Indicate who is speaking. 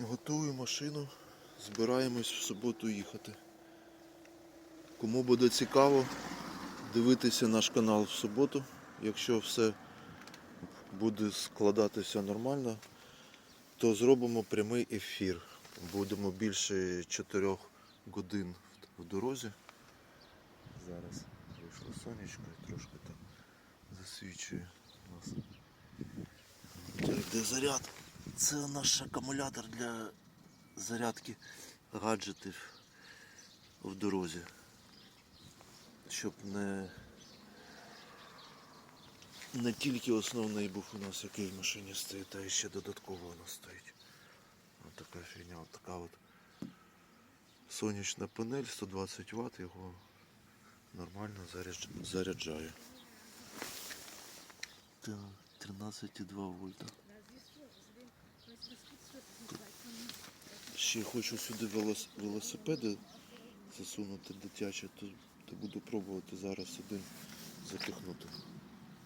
Speaker 1: Готую машину, збираємось в суботу їхати. Кому буде цікаво, дивитися наш канал в суботу. Якщо все буде складатися нормально, то зробимо прямий ефір. Будемо більше 4 годин в дорозі. Зараз вийшло сонечко і трошки так засвічує нас. Йде заряд. Це наш акумулятор для зарядки гаджетів в дорозі. Щоб не, не тільки основний був у нас, який в машині стоїть, а ще додатково воно стоїть. Ось така фігня, от така от сонячна панель 120 Вт, його нормально заряджає. Так, 13,2 вольта. Ще хочу сюди велосипеди засунути дитячі, то, буду пробувати зараз один запихнути.